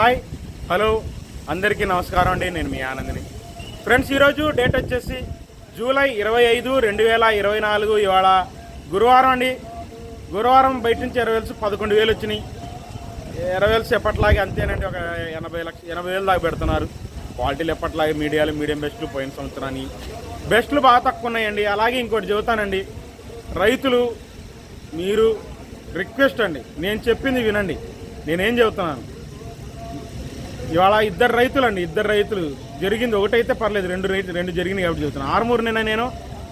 Hi hello అందరికీ నమస్కారం అండి. నేను మీ ఆనందిని. ఫ్రెండ్స్ ఈరోజు డేట్ వచ్చేసి జూలై ఇరవై ఐదు రెండు వేల ఇరవై నాలుగు. ఇవాళ గురువారం అండి. గురువారం బయట నుంచి ఇరవై వేలు పదకొండు వేలు వచ్చినాయి. ఇరవై వేలు ఎప్పట్లాగే అంతేనండి. ఒక ఎనభై లక్ష ఎనభై వేలు దాకా పెడుతున్నారు. క్వాలిటీలు ఎప్పట్లాగే మీడియాలు మీడియం బెస్ట్లు పోయిన సంవత్సరాన్ని బెస్ట్లు బాగా తక్కువ ఉన్నాయండి. అలాగే ఇంకోటి చెబుతానండి. రైతులు మీరు రిక్వెస్ట్ అండి. నేను చెప్పింది వినండి. నేనేం చెబుతున్నాను? ఇవాళ ఇద్దరు రైతులు అండి ఇద్దరు రైతులు. జరిగింది ఒకటైతే పర్లేదు రెండు రైతు రెండు జరిగింది కాబట్టి చెబుతున్నాను ఆరుమూరు నిన్న నేను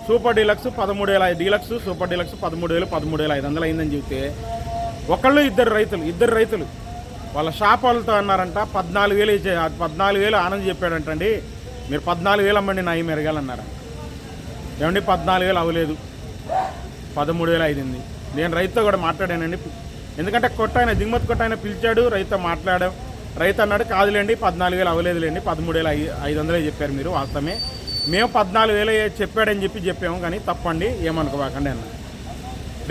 సూపర్ డీలక్స్ పదమూడు వేల డీలక్స్ సూపర్ డీలక్స్ పదమూడు వేలు పదమూడు వేల ఐదు వందలు అయిందని చెబితే ఒకళ్ళు ఇద్దరు రైతులు ఇద్దరు రైతులు. వాళ్ళ షాప్ వాళ్ళతో అన్నారంట పద్నాలుగు వేలు ఇచ్చే పద్నాలుగు వేలు ఆనంద్ చెప్పాడంటండి. మీరు పద్నాలుగు వేలు అమ్మండి నా మెరగాలన్నారా ఏమండి పద్నాలుగు వేలు అవ్వలేదు. పదమూడు వేలు అయింది. నేను రైతుతో కూడా మాట్లాడానండి. ఎందుకంటే కొట్టాయన దిగుమతి కొట్టాయన పిలిచాడు రైతుతో మాట్లాడాం. రైతు అన్నాడు కాదులేండి పద్నాలుగు వేలు అవ్వలేదులేండి పదమూడు వేలు ఐదు వందలే చెప్పారు మీరు వాస్తవమే. మేము పద్నాలుగు వేలు చెప్పాడని చెప్పి చెప్పాము కానీ తప్పండి ఏమనుకోబాకండి అన్న.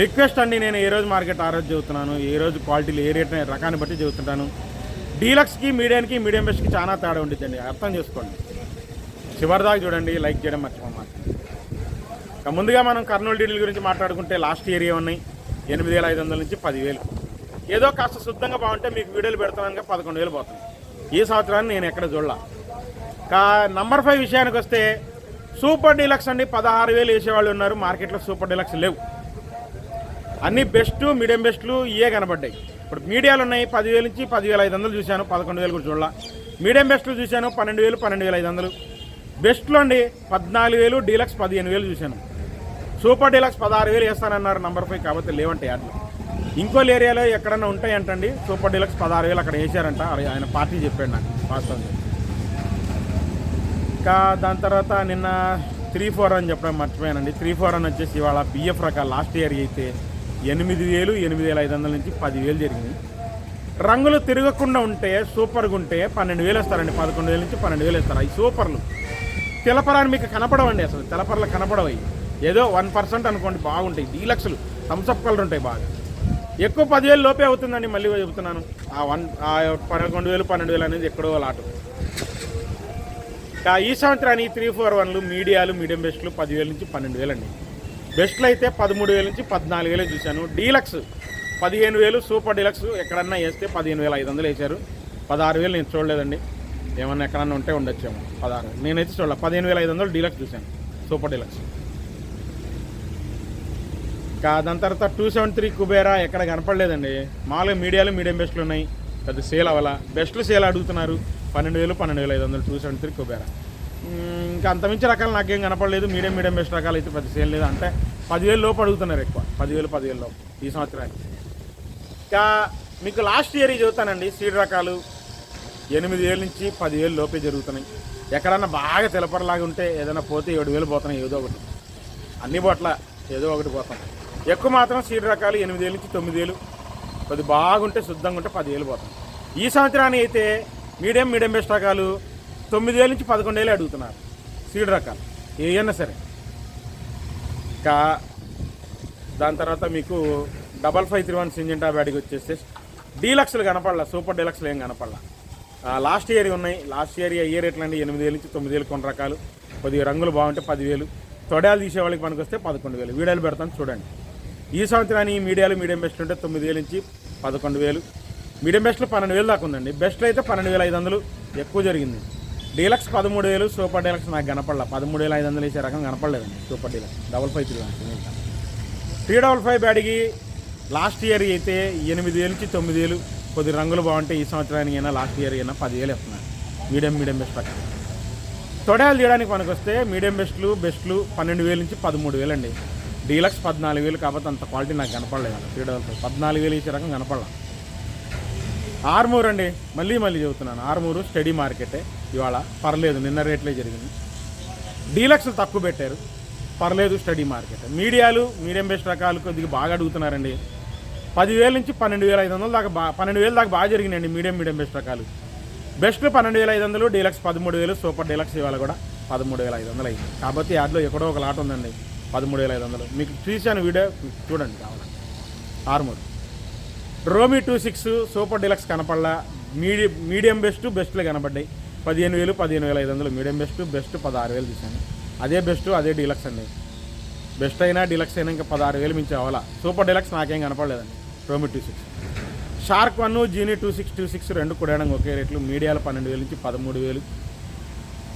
రిక్వెస్ట్ అండి నేను ఏ రోజు మార్కెట్ ఆ రోజు చెబుతున్నాను ఏ రోజు క్వాలిటీలు ఏ రేట్ రకాన్ని బట్టి చెబుతుంటాను. డీలక్స్కి మీడియానికి మీడియం బెస్ట్కి చాలా తేడా ఉండిద్దండి అర్థం చేసుకోండి. చివరిదాకా చూడండి లైక్ చేయడం మర్చిపోమాట ముందుగా మనం కర్నూలు డీల్ గురించి మాట్లాడుకుంటే లాస్ట్ ఇయర్ ఉన్నాయి ఎనిమిది వేల ఐదు వందల నుంచి పదివేలు. ఏదో కాస్త శుద్ధంగా బాగుంటే మీకు వీడియోలు పెడతానని పదకొండు వేలు పోతుంది. ఈ సంవత్సరాన్ని నేను ఎక్కడ చూడలా. కా నంబర్ ఫైవ్ విషయానికి వస్తే సూపర్ డీలక్స్ అండి పదహారు వేలు వేసేవాళ్ళు ఉన్నారు మార్కెట్లో సూపర్ డీలక్స్ లేవు. అన్ని బెస్ట్ మీడియం బెస్ట్లు ఇవే కనబడ్డాయి. ఇప్పుడు మీడియాలు ఉన్నాయి పదివేలు నుంచి పదివేల ఐదు వందలు చూశాను పదకొండు వేలు కూడా చూడాల. మీడియం బెస్ట్లు చూశాను పన్నెండు వేలు పన్నెండు వేల ఐదు వందలు. బెస్ట్లో అండి పద్నాలుగు వేలు డీలక్స్ పదిహేను వేలు చూశాను. సూపర్ డీలక్స్ పదహారు వేలు వేస్తానన్నారు నంబర్ ఫైవ్ కాబట్టి లేవంటే యాడ్లు. ఇంకో ఏరియాలో ఎక్కడన్నా ఉంటాయంటండి? సూపర్ డీలక్స్ పదహారు వేలు అక్కడ వేసారంట అది ఆయన పార్టీ చెప్పాడు నాకు వాస్తవం ఇంకా దాని తర్వాత నిన్న త్రీ ఫోర్ అని చెప్పడం మర్చిపోయానండి. త్రీ ఫోర్ అని వచ్చేసి ఇవాళ బిఎఫ్ రకాల లాస్ట్ ఇయర్ అయితే ఎనిమిది వేలు ఎనిమిది వేల ఐదు వందల నుంచి పదివేలు జరిగింది. రంగులు తిరగకుండా ఉంటే సూపర్గా ఉంటే పన్నెండు వేలు ఇస్తారండి పదకొండు వేల నుంచి పన్నెండు వేలు ఇస్తారు అవి సూపర్లు. తెలపరాని మీకు కనపడవండి అసలు. తెలపరలు కనపడవు ఏదో వన్ పర్సెంట్ అనుకోండి బాగుంటాయి. డీలక్స్లు థమ్స్అప్ కలర్ ఉంటాయి బాగా. ఎక్కువ పదివేలు లోపే అవుతుందండి మళ్ళీ చెబుతున్నాను. ఆ వన్ ఆ పదకొండు వేలు పన్నెండు వేలు అనేది ఎక్కడో లాటు. ఈ సంవత్సరానికి త్రీ ఫోర్ వన్లు మీడియాలు మీడియం బెస్ట్లు పదివేల నుంచి పన్నెండు వేలు అండి బెస్ట్లు అయితే పదమూడు వేల నుంచి పద్నాలుగు వేలు చూశాను. డీలక్స్ పదిహేను వేలు సూపర్ డీలక్స్ ఎక్కడన్నా వేస్తే పదిహేను వేల ఐదు వందలు వేశారు. పదహారు వేలు నేను చూడలేదండి. ఏమన్నా ఎక్కడన్నా ఉంటే ఉండొచ్చేమో. పదహారు. నేనైతే చూడలే. పదిహేను వేల ఐదు వందలు డీలక్స్ చూశాను. Super deluxe. దాని తర్వాత టూ సెవెన్ త్రీ కుబేరా ఎక్కడ కనపడలేదండి. మామూలుగా మీడియాలు మీడియం బెస్ట్లు ఉన్నాయి. పెద్ద సేల్ అవ్వాల. బెస్ట్లు సేల్ అడుగుతున్నారు. పన్నెండు వేలు పన్నెండు వేల ఐదు వందలు టూ సెవెన్ త్రీ కుబేరా. ఇంకా అంతమించి రకాలు నాకేం కనపడలేదు. మీడియం మీడియం బెస్ట్ రకాలు అయితే పెద్ద సేల్ లేదు. అంటే పదివేలు లోపు అడుగుతున్నారు ఎక్కువ. పదివేలు పదివేలు లోపు ఈ సంవత్సరానికి. ఇంకా మీకు లాస్ట్ ఇయర్ చదువుతానండి. సీడ్ రకాలు ఎనిమిది వేల నుంచి పదివేలు లోపే జరుగుతున్నాయి. ఎక్కడన్నా బాగా తెలపరలాగా ఉంటే ఏదైనా పోతే ఏడు వేలు పోతున్నాయి. ఏదో ఒకటి. అన్ని బోట్ల ఏదో ఒకటి పోతున్నాయి ఎక్కువ మాత్రం సీడ్ రకాలు ఎనిమిది వేల నుంచి తొమ్మిది వేలు కొద్ది బాగుంటే శుద్ధంగా ఉంటే పదివేలు పోతాం. ఈ సంవత్సరానికి అయితే మీడియం మీడియం బెస్ట్ రకాలు తొమ్మిది నుంచి పదకొండు వేలు అడుగుతున్నారు. సీడ్ రకాలు. ఏవైనా సరే. ఇంకా దాని తర్వాత మీకు double five three one Syngenta బ్యాడ్కి వచ్చేస్తే డీలక్స్లు కనపడలా సూపర్ డీలక్స్లు ఏం కనపడలా. లాస్ట్ ఇయర్ ఉన్నాయి. లాస్ట్ ఇయర్ ఏ రేట్లు అండి? ఎనిమిది వేలు నుంచి తొమ్మిది వేలు కొన్ని రకాలు. కొద్దిగా రంగులు బాగుంటే పదివేలు. తొడాలు తీసే వాళ్ళకి వస్తే పదకొండు వేలు. వీడియోలు పెడతాను చూడండి. ఈ సంవత్సరానికి మీడియాలు మీడియం బెస్ట్ ఉంటే తొమ్మిది వేలు నుంచి పదకొండు వేలు. మీడియం బెస్ట్లో పన్నెండు వేలు దాకా ఉందండి. బెస్ట్లో అయితే పన్నెండు వేల ఐదు వందలు ఎక్కువ జరిగింది. డీలక్స్ పదమూడు వేలు సూపర్ డీలక్స్ నాకు కనపడలే. పదమూడు వేల ఐదు వందలు వేసే రకం కనపడలేదండి super deluxe. Double five three one three double five బ్యాడ్కి last year అయితే ఎనిమిది వేలు నుంచి తొమ్మిది వేలు. కొద్ది రంగులు బాగుంటే ఈ సంవత్సరానికి అయినా లాస్ట్ ఇయర్ అయినా పదివేలు ఇస్తున్నారు మీడియం మీడియం బెస్ట్ ప్రకారం తొడయాలు తీయడానికి మనకు వస్తే మీడియం బెస్ట్లు బెస్ట్లు పన్నెండు వేలు నుంచి పదమూడు వేలు అండి డీలక్స్ పద్నాలుగు వేలు కాబట్టి అంత క్వాలిటీ నాకు కనపడలేదు త్రీ డబల్ ఫైవ్. పద్నాలుగు వేలు ఇచ్చే రకం కనపడలా. ఆర్మూర్ అండి మళ్ళీ మళ్ళీ చెబుతున్నాను. ఆర్మూరు స్టడీ మార్కెటే. ఇవాళ పర్లేదు నిన్న రేట్లే జరిగింది. డీలక్స్ తక్కువ పెట్టారు. పర్లేదు స్టడీ మార్కెట్. మీడియాలు మీడియం బెస్ట్ రకాలు కొద్దిగా బాగా అడుగుతున్నారండి. పదివేల నుంచి పన్నెండు వేల ఐదు వందల దాకా బా పన్నెండు వేల దాకా బాగా జరిగినాయండి మీడియం మీడియం బెస్ట్ రకాలు. బెస్ట్ పన్నెండు వేల ఐదు వందలు డీలక్స్ పదమూడు వేలు సూపర్ డీలక్స్ ఇవాళ కూడా పదమూడు వేల ఐదు వందలు అయింది. కాబట్టి యాడ్లో ఎక్కడో ఒక లాట్ ఉందండి. పదమూడు వేల ఐదు వందలు. మీకు చూశాను వీడియో చూడండి. కావాలి ఆర్మూర్. రోమీ టూ సిక్స్ సూపర్ డిలక్స్ కనపడలా. మీడియం మీడియం బెస్ట్ బెస్ట్లో కనపడ్డాయి. పదిహేను వేలు పదిహేను వేల ఐదు వందలు. మీడియం బెస్ట్ బెస్ట్ పదహారు వేలు తీసాను అదే బెస్ట్ అదే డీలక్స్ అండి. బెస్ట్ అయినా డీలక్స్ అయినా ఇంకా పదహారు వేలు మించి అవ్వాలా. సూపర్ డీలక్స్ నాకేం కనపడలేదండి. రోమి టూ సిక్స్. షార్క్ వన్ జీనీ టూ సిక్స్ టూ సిక్స్ రెండు కూడా ఒకే రేట్లు. మీడియాలు పన్నెండు వేలు నుంచి పదమూడు వేలు.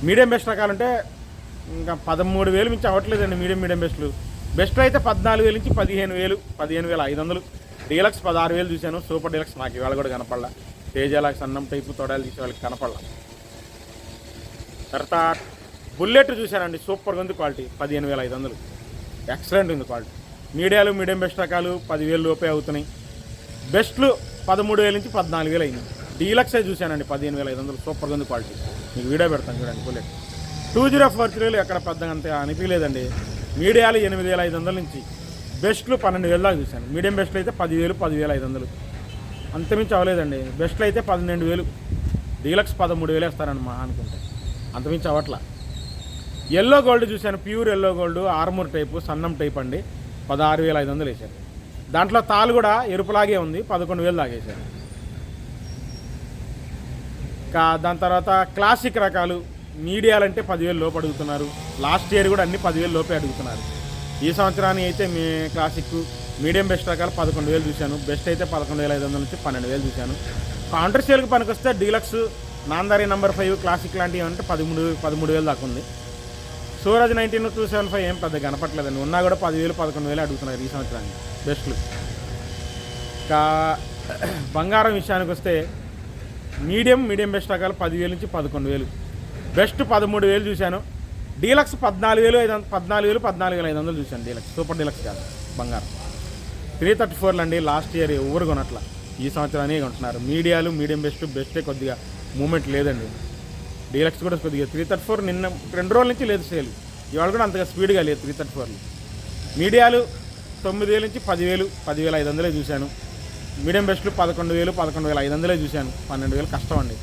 మీడియం బెస్ట్ రకాలంటే ఇంకా పదమూడు వేలు మించి అవ్వట్లేదండి మీడియం మీడియం బెస్ట్లు. బెస్ట్ అయితే పద్నాలుగు వేలు నుంచి పదిహేను వేలు పదిహేను వేల ఐదు వందలు. డీలక్స్ పదహారు వేలు చూశాను సూపర్ డీలక్స్ నాకు ఇవాళ కూడా కనపడలా. తేజాలకు సన్నం టైపు తొడాలు తీసే వాళ్ళకి కనపడలా. తర్వాత బుల్లెట్ చూశానండి సూపర్గా ఉంది క్వాలిటీ పదిహేను వేల ఐదు వందలు. ఎక్సలెంట్ ఉంది క్వాలిటీ. మీడియాలు మీడియం బెస్ట్ రకాలు పదివేలు లోపే అవుతున్నాయి. బెస్ట్లు పదమూడు వేల నుంచి పద్నాలుగు వేలు అయింది డీలక్సే చూశానండి పదిహేను వేల ఐదు వందలు సూపర్గా ఉంది క్వాలిటీ. మీకు వీడియో పెడతాను చూడండి బుల్లెట్. టూ జీరో ఫోర్ త్రీలు ఎక్కడ పెద్దగా అంతే అనిపించలేదండి. మీడియాలు ఎనిమిది వేల ఐదు వందల నుంచి బెస్ట్లు పన్నెండు వేల దాకా చూశాను. మీడియం బెస్ట్లు అయితే పదివేలు పదివేల ఐదు వందలు. అంతమించి అవ్వలేదండి. బెస్ట్లు అయితే పన్నెండు వేలు. డీలక్స్ పదమూడు వేలు వేస్తారని మా అనుకుంటే. అంతమించి అవ్వట్లా. ఎల్లో గోల్డ్ చూశాను. Pure yellow gold Armoor type సన్నం టైప్ అండి. పదహారు వేల ఐదు వందలు వేశారు. దాంట్లో తాలు కూడా ఎరుపులాగే ఉంది. పదకొండు వేలు దాగేశారు ఇంకా దాని తర్వాత క్లాసిక్ రకాలు. మీడియాలంటే పదివేలు లోపు అడుగుతున్నారు. లాస్ట్ ఇయర్ కూడా అన్ని పదివేలు లోపే అడుగుతున్నారు. ఈ సంవత్సరానికి అయితే మీ క్లాసిక్ మీడియం బెస్ట్ రకాలు పదకొండు వేలు చూశాను. బెస్ట్ అయితే పదకొండు వేల ఐదు వందల నుంచి పన్నెండు వేలు చూశాను. కాంట్రసీల్కి పనికొస్తే deluxe Namdhari number five classic లాంటివి అంటే పదమూడు పదమూడు వేలు దాకా ఉంది. Suraj nineteen two seven five ఏం పెద్ద కనపట్లేదండి ఉన్నా కూడా పదివేలు పదకొండు వేలు అడుగుతున్నారు ఈ సంవత్సరానికి. బెస్ట్లు. ఇంకా బంగారం విషయానికి వస్తే మీడియం మీడియం బెస్ట్ రకాలు పదివేలు నుంచి పదకొండు వేలు. బెస్ట్ పదమూడు వేలు చూశాను. డీలక్స్ పద్నాలుగు వేలు ఐదు వందలు పద్నాలుగు వేలు పద్నాలుగు వేల ఐదు వందలు చూశాను డీలక్స్. సూపర్ డీలక్స్ కాదు బంగారం. త్రీ థర్టీ ఫోర్లు అండి లాస్ట్ ఇయర్ ఎవరు కొనట్ల. ఈ సంవత్సరానికి కొంటున్నారు. మీడియాలు మీడియం బెస్ట్ బెస్టే కొద్దిగా మూమెంట్ లేదండి. డీలక్స్ కూడా కొద్దిగా త్రీ థర్టీ ఫోర్ నిన్న రెండు రోజుల నుంచి లేదు సేల్. ఇవాళ కూడా అంతగా స్పీడ్గా లేదు త్రీ థర్టీ ఫోర్లు. మీడియాలు తొమ్మిది వేల నుంచి పదివేలు పదివేల ఐదు వందలే చూశాను. మీడియం బెస్ట్లు పదకొండు వేలు పదకొండు వేల ఐదు వందలే చూశాను. పన్నెండు వేలు కష్టం అండి.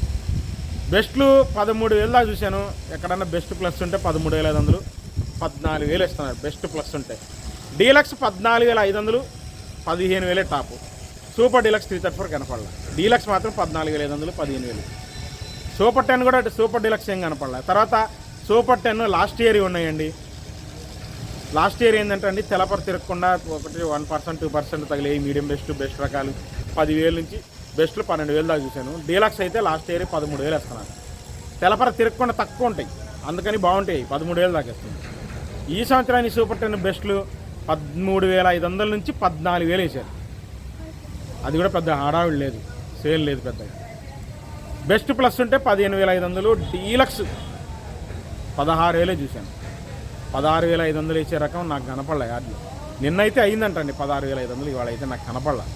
బెస్ట్లు పదమూడు వేలు దాకా చూశాను. ఎక్కడన్నా బెస్ట్ ప్లస్ ఉంటే పదమూడు వేల ఐదు వందలు పద్నాలుగు వేలు ఇస్తున్నారు. బెస్ట్ ప్లస్ ఉంటే. డీలక్స్ పద్నాలుగు వేల ఐదు వందలు పదిహేను వేలే top. Super deluxe three thirty four కనపడాల. Deluxe మాత్రం పద్నాలుగు వేల ఐదు వందలు పదిహేను వేలు. సూపర్ టెన్ కూడా సూపర్ డీలక్స్ ఏం కనపడలే. తర్వాత సూపర్ టెన్ లాస్ట్ ఇయర్ ఉన్నాయండి. లాస్ట్ ఇయర్ ఏంటంటే అండి తెలపర తిరగకుండా ఒకటి వన్ పర్సెంట్ టూ పర్సెంట్ తగిలే మీడియం బెస్ట్ బెస్ట్ రకాలు. పదివేల నుంచి బెస్ట్లు పన్నెండు వేలు దాకా చూశాను. డీలక్స్ అయితే లాస్ట్ ఇయర్ పదమూడు వేలు వేస్తున్నాను తెలపర తిరగకుండా తక్కువ ఉంటాయి. అందుకని బాగుంటాయి. పదమూడు వేలు దాకా వేస్తుంది ఈ సంవత్సరానికి సూపర్ టెన్ బెస్ట్లు పదమూడు వేల ఐదు వందల నుంచి పద్నాలుగు వేలు వేశారు. అది కూడా పెద్ద హడావిడి లేదు. సేల్ లేదు పెద్దగా. బెస్ట్ ప్లస్ ఉంటే పదిహేను వేల ఐదు వందలు. డీలక్స్ పదహారు వేలే చూశాను. పదహారు వేల ఐదు వందలు ఇచ్చే రకం నాకు కనపడలే యాడ్లు. నిన్నైతే అయిందంటండి పదహారు వేల ఐదు వందలు. ఇవాళ అయితే నాకు కనపడలే.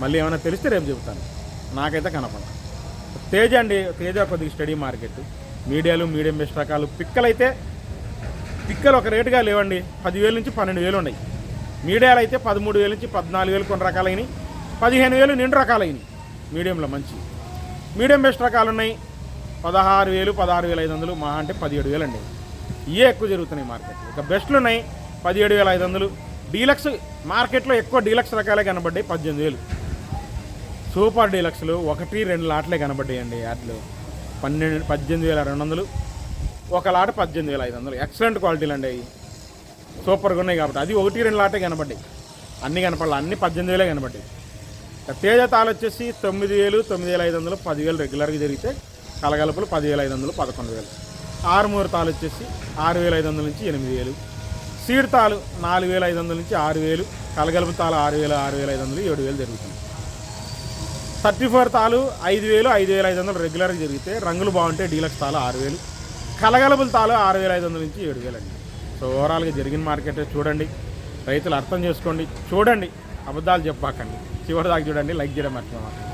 మళ్ళీ ఏమైనా తెలిస్తే రేపు చెబుతాను. నాకైతే కనపడ తేజ అండి తేజ కొద్దిగా స్టడీ మార్కెట్. మీడియాలు మీడియం బెస్ట్ రకాలు. పిక్కలైతే పిక్కలు ఒక రేటుగా లేవండి. పదివేల నుంచి పన్నెండు వేలు ఉన్నాయి. మీడియాలు అయితే పదమూడు వేల నుంచి పద్నాలుగు వేలు కొన్ని రకాలైనవి పదిహేను వేలు నిండు రకాలైనవి మీడియంలో మంచి. మీడియం బెస్ట్ రకాలు ఉన్నాయి. పదహారు వేలు పదహారు వేల ఐదు వందలు మా అంటే పదిహేడు వేలు అండి. ఇవే ఎక్కువ జరుగుతున్నాయి మార్కెట్. ఇక బెస్ట్లు ఉన్నాయి పదిహేడు వేల ఐదు వందలు. డీలక్స్ మార్కెట్లో ఎక్కువ డీలక్స్ రకాలే కనబడ్డాయి పద్దెనిమిది వేలు. సూపర్ డీలక్స్లు ఒకటి రెండు లాట్లే కనబడ్డాయండి యాడ్లు. పన్నెండు పద్దెనిమిది వేల రెండు వందలు. ఒక లాట్ పద్దెనిమిది వేల ఐదు వందలు. ఎక్సలెంట్ క్వాలిటీలు అండి అవి. సూపర్గా ఉన్నాయి కాబట్టి అది ఒకటి రెండు లాటే కనబడ్డాయి. అన్నీ కనపడాలి అన్ని పద్దెనిమిది వేలే కనబడ్డాయి. తేజ తాలు వచ్చేసి తొమ్మిది వేలు తొమ్మిది వేల ఐదు వందలు పదివేలు రెగ్యులర్గా జరిగితే కలగలుపులు పదివేల ఐదు వందలు పదకొండు వేలు. ఆరుమూరు తాలు వచ్చేసి ఆరు వేల ఐదు వందల నుంచి ఎనిమిది వేలు. సీడ్ తాలు నాలుగు వేల ఐదు వందల నుంచి ఆరు వేలు. కలగలుపు తాలు ఆరు వేల ఆరు వేల ఐదు వందలు ఏడు వేలు జరుగుతుంది. థర్టీ ఫోర్ తాలు ఐదు వేలు ఐదు వేల ఐదు వందలు రెగ్యులర్గా జరిగితే రంగులు బాగుంటే డీలక్స్ తాలు ఆరు వేలు కలగలుపుల తాలు ఆరు వేల ఐదు వందల నుంచి ఏడు వేలు అండి సో ఓవరాల్గా జరిగిన మార్కెట్ చూడండి. రైతులు అర్థం చేసుకోండి. చూడండి. అబద్ధాలు చెప్పాకండి. చివరి దాకా చూడండి. లైక్ చేయడం మర్చిపోమాకండి.